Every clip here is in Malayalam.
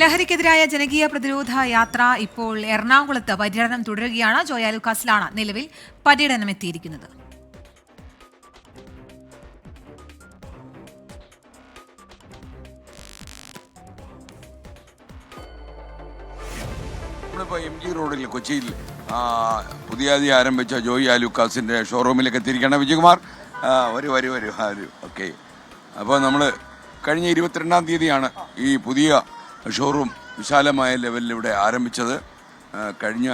ലഹരിക്കെതിരായ ജനകീയ പ്രതിരോധ യാത്ര ഇപ്പോൾ എറണാകുളത്ത് പര്യടനം തുടരുകയാണ്. ജോയ ലുക്കാസിലാണ് നിലവിൽ പര്യടനമെത്തിയിരിക്കുന്നത് എം ജി റോഡിൽ കൊച്ചിയിൽ പുതിയതായി ആരംഭിച്ച ജോയി ആലുക്കാസിന്റെ ഷോറൂമിലേക്ക് എത്തിയിരിക്കുകയാണ് വിജയകുമാർ. വരൂ വരൂ വരൂ. ഓക്കെ. അപ്പോൾ നമ്മൾ കഴിഞ്ഞ ഇരുപത്തിരണ്ടാം തീയതിയാണ് ഈ പുതിയ ഷോറൂം വിശാലമായ ലെവലിൽ ഇവിടെ ആരംഭിച്ചത് കഴിഞ്ഞ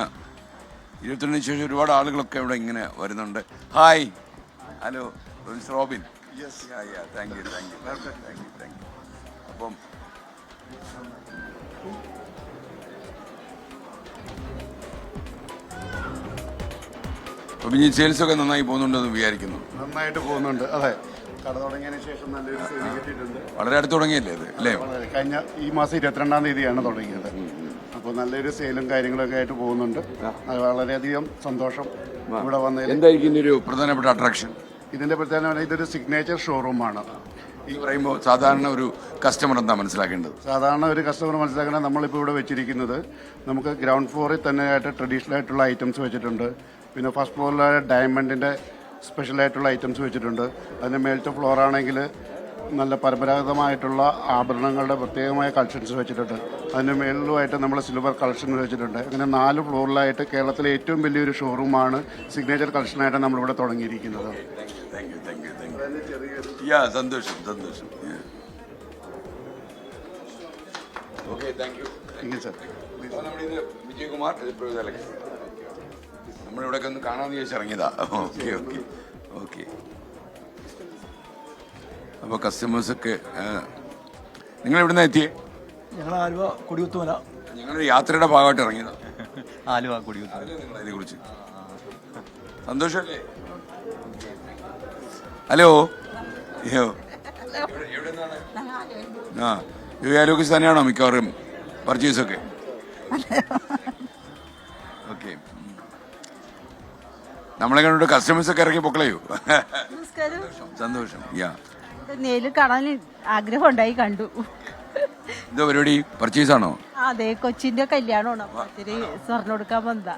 ഇരുപത്തിരണ്ടിന് ശേഷം ഒരുപാട് ആളുകളൊക്കെ ഇവിടെ ഇങ്ങനെ വരുന്നുണ്ട്. Hi hello miss Robin thank you thank you thank you thank you അപ്പം അപ്പം ഇനി സെയിൽസ് ഒക്കെ നന്നായി പോകുന്നുണ്ടെന്ന് വിചാരിക്കുന്നു. നന്നായിട്ട് പോകുന്നുണ്ട്. അതെ. കട തുടങ്ങിയതിന് ശേഷം നല്ലൊരു സെയിൽ കിട്ടിയിട്ടുണ്ട്. വളരെ അടുത്ത് തുടങ്ങിയല്ലേ ഇത് അല്ലേ? വളരെ കഴിഞ്ഞ ഈ മാസം ഇരുപത്തിരണ്ടാം തീയതിയാണ് തുടങ്ങിയത്. അപ്പോൾ നല്ലൊരു സെയിലും കാര്യങ്ങളൊക്കെ ആയിട്ട് പോകുന്നുണ്ട്. അത് വളരെയധികം സന്തോഷം ഇവിടെ വന്നതിൽ. എന്തായിരിക്കും ഒരു പ്രധാനപ്പെട്ട അട്രാക്ഷൻ ഇതിന്റെ പ്രത്യേകത ഇതൊരു സിഗ്നേച്ചർ ഷോറൂമാണ് ഈ പറയുമ്പോൾ സാധാരണ ഒരു കസ്റ്റമർ എന്താ മനസ്സിലാക്കേണ്ടത്? സാധാരണ ഒരു കസ്റ്റമർ മനസ്സിലാക്കണ നമ്മളിപ്പോൾ ഇവിടെ വെച്ചിരിക്കുന്നത് നമുക്ക് ഗ്രൗണ്ട് ഫ്ലോറിൽ തന്നെ ആയിട്ട് ട്രഡീഷണൽ ആയിട്ടുള്ള ഐറ്റംസ് വെച്ചിട്ടുണ്ട്. പിന്നെ ഫസ്റ്റ് ഫ്ലോറിൽ ഡയമണ്ടിന്റെ സ്പെഷ്യൽ ആയിട്ടുള്ള ഐറ്റംസ് വെച്ചിട്ടുണ്ട് അതിന്റെ മേലത്തെ ഫ്ലോർ ആണെങ്കിൽ നല്ല പരമ്പരാഗതമായിട്ടുള്ള ആഭരണങ്ങളുടെ പ്രത്യേകമായ കളക്ഷൻസ് വെച്ചിട്ടുണ്ട് അതിന് മേളിലുമായിട്ട് നമ്മൾ സിൽവർ കളക്ഷൻ വെച്ചിട്ടുണ്ട് അങ്ങനെ നാല് ഫ്ലോറിലായിട്ട് കേരളത്തിലെ ഏറ്റവും വലിയൊരു ഷോറൂമാണ് സിഗ്നേച്ചർ കളക്ഷനായിട്ട് നമ്മളിവിടെ തുടങ്ങിയിരിക്കുന്നത് താങ്ക് യു സന്തോഷം സന്തോഷം ഓക്കെ താങ്ക് യു ഇങ്ങനെ സാർ നമ്മുടെ ഇത് വിജയകുമാർ നമ്മളിവിടെ ഒന്ന് കാണാമെന്ന് ചോദിച്ചിറങ്ങിയതാ ഓക്കെ ഓക്കെ ഓക്കെ. അപ്പോൾ കസ്റ്റമേഴ്സൊക്കെ നിങ്ങൾ എവിടെ നിന്ന് എത്തിയേ? ഞങ്ങൾ ആലുവ കൊടികുത്തുമല. ഞങ്ങൾ യാത്രയുടെ ഭാഗമായിട്ട് ഇറങ്ങിയതാ. ആലുവ കൊടികുത്തുമല. അറിയോ നിങ്ങൾ അതിനെ കുറിച്ച്. സന്തോഷല്ലേ? ഹലോ? അയ്യോ ആ എവിടെ നിന്നാണ്? ആ യുവാലോകിസ് തന്നെയാണോ മിക്കവാറും പർച്ചേസ് ഒക്കെ? ഓക്കെ. നമ്മളെ കസ്റ്റമേഴ്സ് ഒക്കെ ഇറങ്ങി പൊക്കളയോ. സന്തോഷം യാ നേരിൽ കാണാൻ ആഗ്രഹം ഉണ്ടായി കണ്ടു. എന്തോ പരിപാടി? പർച്ചേസ് ആണോ? അതെ കൊച്ചിന്റെ കല്യാണമാണ്. ഇത്തിരി സ്വർണം കൊടുക്കാൻ വന്നതാ.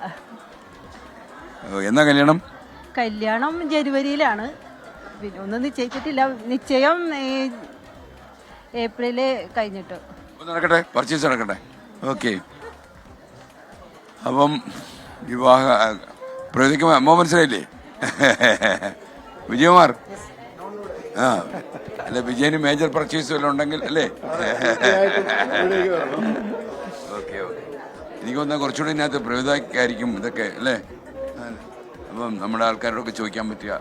എന്നാ കല്യാണം? കല്യാണം ജനുവരിയിലാണ്. പിന്നെ ഒന്നും നിശ്ചയിച്ചിട്ടില്ല. നിശ്ചയം ഈ ഏപ്രിൽ കഴിഞ്ഞിട്ട്. നടക്കട്ടെ പർച്ചേസ് നടക്കട്ടെ. ഓക്കെ അപ്പം വിവാഹ പ്രകൃതിക്ക് അമ്മ മനസ്സിലായില്ലേ? വിജയകുമാർ. ആ അല്ല വിജയന് മേജർ പർച്ചേസ് വല്ലതും ഉണ്ടെങ്കിൽ അല്ലേ? Okay okay. എനിക്ക് തോന്നുന്ന കുറച്ചുകൂടി ഇതിനകത്ത് പ്രവിതാക്കായിരിക്കും ഇതൊക്കെ അല്ലേ? അപ്പം നമ്മുടെ ആൾക്കാരോടൊക്കെ ചോദിക്കാൻ പറ്റുക.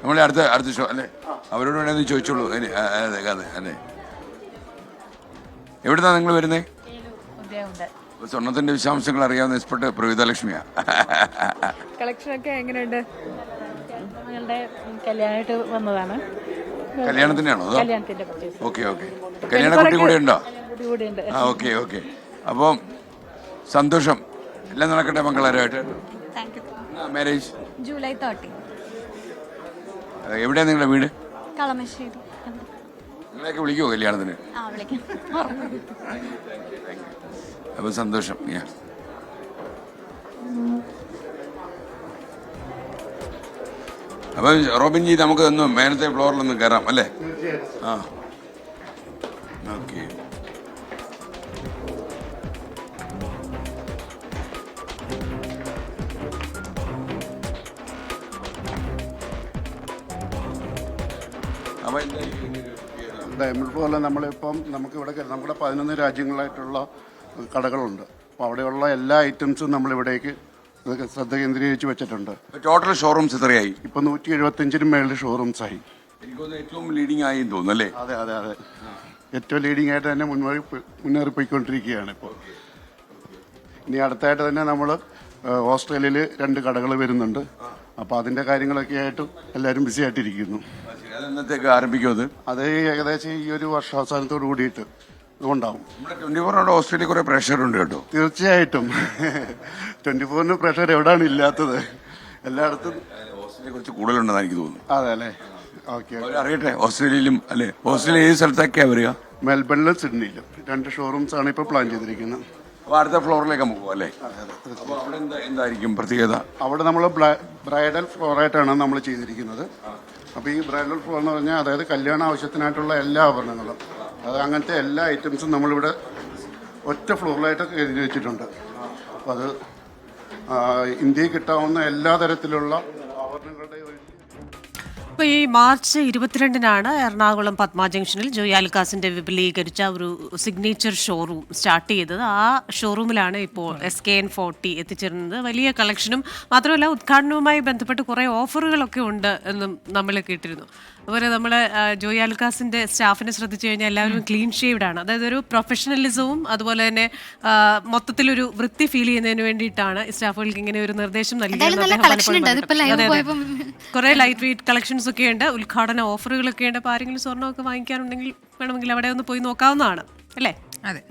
നമ്മളെ അടുത്ത അടുത്ത ഷോ അല്ലേ? അവരോട് വേണമെങ്കിൽ ചോദിച്ചോളൂ. അല്ലേ? അതെ അതെ അല്ലേ എവിടുന്നാ നിങ്ങൾ വരുന്നത് സ്വർണത്തിന്റെ വിശദാംശങ്ങൾ അറിയാവുന്ന എക്സ്പെർട്ട് പ്രവിതലക്ഷ്മിയാ കളക്ഷനൊക്കെ എങ്ങനെയുണ്ട്? ഞങ്ങളുടെ കല്യാണമായിട്ട് വന്നതാണ്. കല്യാണത്തിനാണോ ഓക്കെ ഓക്കെ. കല്യാണക്കുട്ടി കൂടെ ഉണ്ടോ? കൂടെ ഉണ്ട്. ആ ഓക്കെ ഓക്കെ. അപ്പം സന്തോഷം. എല്ലാം നടക്കട്ടെ മംഗളകരമായിട്ട്. മാരേജ് ജൂലൈ തേർട്ടി എവിടെയാണ് നിങ്ങളുടെ വീട്? കളമശ്ശേരി. നിങ്ങളെയൊക്കെ വിളിക്കുമോ കല്യാണത്തിന്? ആ വിളിക്കാം. അപ്പം സന്തോഷം. യാ അപ്പം റോബിൻജി നമുക്ക് ഒന്ന് മേനത്തെ ഫ്ലോറിലൊന്ന് കയറാം അല്ലേ? ആ. ഓക്കെ? ഡയമണ്ട് പോലെ നമ്മളിപ്പം നമുക്കിവിടെ നമ്മുടെ പതിനൊന്ന് രാജ്യങ്ങളായിട്ടുള്ള കടകളുണ്ട്. അപ്പോൾ അവിടെയുള്ള എല്ലാ ഐറ്റംസും നമ്മളിവിടേക്ക് ഇതൊക്കെ ശ്രദ്ധ കേന്ദ്രീകരിച്ച് വെച്ചിട്ടുണ്ട്. ടോട്ടൽ ഷോറൂംസ് എത്രയായി? ഇപ്പൊ നൂറ്റി എഴുപത്തഞ്ചിന് മേളിൽ ഷോറൂംസ് ആയി. എനിക്ക് ഏറ്റവും ലീഡിംഗ് ആയി തോന്നുന്നു അല്ലേ? അതെ അതെ അതെ. ഏറ്റവും ലീഡിംഗ് ആയിട്ട് തന്നെ മുൻവഴി മുന്നേറിപ്പോയിക്കൊണ്ടിരിക്കുകയാണ് ഇപ്പോൾ ഇനി അടുത്തായിട്ട് തന്നെ നമ്മൾ ഓസ്ട്രേലിയയിൽ രണ്ട് കടകൾ വരുന്നുണ്ട്. അപ്പോൾ അതിന്റെ കാര്യങ്ങളൊക്കെ ആയിട്ട് എല്ലാവരും ബിസി ആയിട്ടിരിക്കുന്നു. അത് ആരംഭിക്കും അത് അത് ഏകദേശം ഈ ഒരു വർഷാവസാനത്തോട് കൂടിയിട്ട് ഉണ്ടാവും ട്വന്റി ഫോർ അവിടെ ഓസ്ട്രേലിയ കുറെ പ്രഷർ ഉണ്ട് കേട്ടോ. തീർച്ചയായിട്ടും. ട്വന്റി ഫോറിന് പ്രഷർ എവിടെയാണ് ഇല്ലാത്തത്? എല്ലായിടത്തും ഓസ്ട്രേലിയ കുറച്ച് കൂടുതലുണ്ടെന്ന് എനിക്ക് തോന്നുന്നു അതെ അല്ലേ? ഓക്കെ അറിയട്ടെ ഓസ്ട്രേലിയയിലും അല്ലെ? ഓസ്ട്രേലിയ ഏത് സ്ഥലത്തൊക്കെയാ വരിക മെൽബണിലും സിഡ്നിയിലും. രണ്ട് ഷോറൂംസ് ആണ് ഇപ്പോൾ പ്ലാൻ ചെയ്തിരിക്കുന്നത്. അപ്പോൾ അടുത്ത ഫ്ലോറിലേക്ക് നമുക്ക് പോകാം അല്ലേ അപ്പോൾ അവിടെ എന്താ എന്തായിരിക്കും പ്രത്യേകത? അവിടെ നമ്മൾ ബ്രൈഡൽ ഫ്ലോറായിട്ടാണ് നമ്മൾ ചെയ്തിരിക്കുന്നത്. അപ്പോൾ ഈ ബ്രൈഡൽ ഫ്ലോർ എന്ന് പറഞ്ഞാൽ അതായത് കല്യാണ ആവശ്യത്തിനായിട്ടുള്ള എല്ലാ ആഭരണങ്ങളും. അത് അങ്ങനത്തെ എല്ലാ ഐറ്റംസും നമ്മളിവിടെ ഒറ്റ ഫ്ലോറിലായിട്ടൊക്കെ എഴുതി വെച്ചിട്ടുണ്ട്. അപ്പോൾ അത് ഇന്ത്യയിൽ കിട്ടാവുന്ന എല്ലാ തരത്തിലുള്ള ആഭരണങ്ങളുടെ ഒരു അപ്പോൾ ഈ മാർച്ച് ഇരുപത്തിരണ്ടിനാണ് എറണാകുളം പത്മ ജംഗ്ഷനിൽ ജോയി ആലുക്കാസിന്റെ വിപുലീകരിച്ച ഒരു സിഗ്നേച്ചർ ഷോറൂം സ്റ്റാർട്ട് ചെയ്തത്. ആ ഷോറൂമിലാണ് ഇപ്പോൾ എസ് കെ എൻ ഫോർട്ടി എത്തിച്ചേരുന്നത്. വലിയ കളക്ഷനും മാത്രമല്ല ഉദ്ഘാടനവുമായി ബന്ധപ്പെട്ട് കുറേ ഓഫറുകളൊക്കെ ഉണ്ട് എന്നും നമ്മൾ കേട്ടിരുന്നു. അതുപോലെ നമ്മൾ ജോയി സ്റ്റാഫിനെ ശ്രദ്ധിച്ചു കഴിഞ്ഞാൽ എല്ലാവരും ക്ലീൻ ഷേവ്ഡ് ആണ്. അതായത് ഒരു പ്രൊഫഷണലിസവും അതുപോലെ തന്നെ മൊത്തത്തിലൊരു വൃത്തി ഫീൽ ചെയ്യുന്നതിന് വേണ്ടിയിട്ടാണ് സ്റ്റാഫുകൾക്ക് ഇങ്ങനെ ഒരു നിർദ്ദേശം നൽകിയത് കുറെ ലൈറ്റ് വെയിറ്റ് കളക്ഷൻസ് ഒക്കെ ഉണ്ട് ഉദ്ഘാടന ഓഫറുകളൊക്കെ ഉണ്ട് അപ്പോൾ ആരെങ്കിലും സ്വർണമൊക്കെ വാങ്ങിക്കാനുണ്ടെങ്കിൽ വേണമെങ്കിൽ അവിടെ ഒന്ന് പോയി നോക്കാവുന്നതാണ്. അല്ലേ? അതെ.